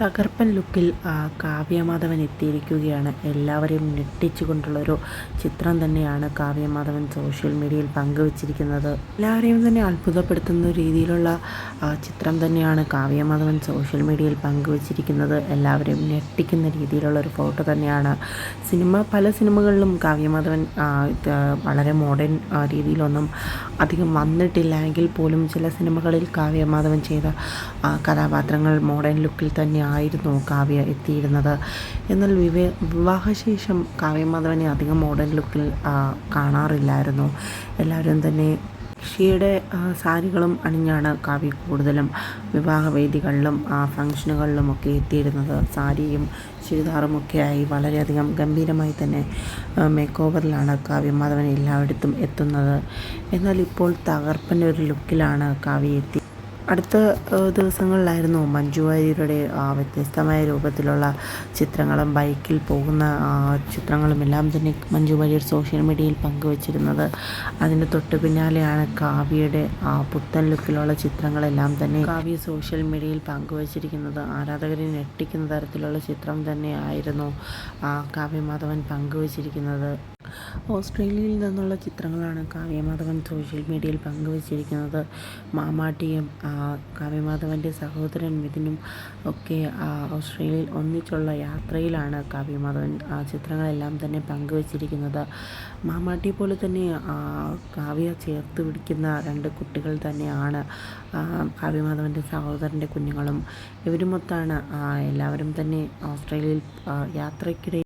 തകർപ്പൻ ലുക്കിൽ കാവ്യമാധവൻ എത്തിയിരിക്കുകയാണ്. എല്ലാവരെയും ഞെട്ടിച്ചുകൊണ്ടുള്ളൊരു ചിത്രം തന്നെയാണ് കാവ്യമാധവൻ സോഷ്യൽ മീഡിയയിൽ പങ്കുവച്ചിരിക്കുന്നത്. എല്ലാവരെയും തന്നെ അത്ഭുതപ്പെടുത്തുന്ന രീതിയിലുള്ള ചിത്രം തന്നെയാണ് കാവ്യമാധവൻ സോഷ്യൽ മീഡിയയിൽ പങ്കുവച്ചിരിക്കുന്നത്. എല്ലാവരെയും ഞെട്ടിക്കുന്ന രീതിയിലുള്ള ഒരു ഫോട്ടോ തന്നെയാണ്. സിനിമ പല സിനിമകളിലും കാവ്യമാധവൻ വളരെ മോഡേൺ രീതിയിലൊന്നും അധികം വന്നിട്ടില്ല. എങ്കിൽ പോലും ചില സിനിമകളിൽ കാവ്യമാധവൻ ചെയ്ത കഥാപാത്രങ്ങൾ മോഡേൺ ലുക്കിൽ തന്നെ ആയിരുന്നു കാവ്യ എത്തിയിരുന്നത്. എന്നാൽ വിവേ വിവാഹശേഷം കാവ്യമാധവനെ അധികം മോഡേൺ ലുക്കിൽ കാണാറില്ലായിരുന്നു. എല്ലാവരും തന്നെ ഷിയുടെ സാരികളും അണിഞ്ഞാണ് കാവ്യ കൂടുതലും വിവാഹവേദികളിലും ഫങ്ഷനുകളിലും ഒക്കെ എത്തിയിരുന്നത്. സാരിയും ചുരിദാറുമൊക്കെയായി വളരെയധികം ഗംഭീരമായി തന്നെ മേക്ക് ഓവറിലാണ് കാവ്യമാധവൻ എല്ലായിടത്തും എത്തുന്നത്. എന്നാൽ ഇപ്പോൾ തകർപ്പന്റെ ഒരു ലുക്കിലാണ് കാവ്യ എത്തി അടുത്ത ദിവസങ്ങളിലായിരുന്നു മഞ്ജു വാര്യരുടെ വ്യത്യസ്തമായ രൂപത്തിലുള്ള ചിത്രങ്ങളും ബൈക്കിൽ പോകുന്ന ചിത്രങ്ങളും എല്ലാം തന്നെ മഞ്ജു വാര്യർ സോഷ്യൽ മീഡിയയിൽ പങ്കുവച്ചിരുന്നത്. അതിന്റെ തൊട്ട് പിന്നാലെയാണ് കാവ്യയുടെ പുത്തൻ ലുക്കിലുള്ള ചിത്രങ്ങളെല്ലാം തന്നെ കാവ്യ സോഷ്യൽ മീഡിയയിൽ പങ്കുവച്ചിരിക്കുന്നത്. ആരാധകരെ ഞെട്ടിക്കുന്ന തരത്തിലുള്ള ചിത്രം തന്നെയായിരുന്നു കാവ്യ മാധവൻ പങ്കുവച്ചിരിക്കുന്നത്. ഓസ്ട്രേലിയയിൽ നിന്നുള്ള ചിത്രങ്ങളാണ് കാവ്യമാധവൻ സോഷ്യൽ മീഡിയയിൽ പങ്കുവച്ചിരിക്കുന്നത്. മാമാട്ടിയും കാവ്യമാധവന്റെ സഹോദരൻ മിഥുനും ഒക്കെ ഓസ്ട്രേലിയയിൽ ഒന്നിച്ചുള്ള യാത്രയിലാണ് കാവ്യമാധവൻ ആ ചിത്രങ്ങളെല്ലാം തന്നെ പങ്കുവച്ചിരിക്കുന്നത്. മാമാട്ടിയെ പോലെ തന്നെ കാവ്യ ചേർത്ത് പിടിക്കുന്ന രണ്ട് കുട്ടികൾ തന്നെയാണ് കാവ്യമാധവന്റെ സഹോദരന്റെ കുഞ്ഞുങ്ങളും. ഇവരുമൊത്താണ് എല്ലാവരും തന്നെ ഓസ്ട്രേലിയയിൽ യാത്രയ്ക്കിടെ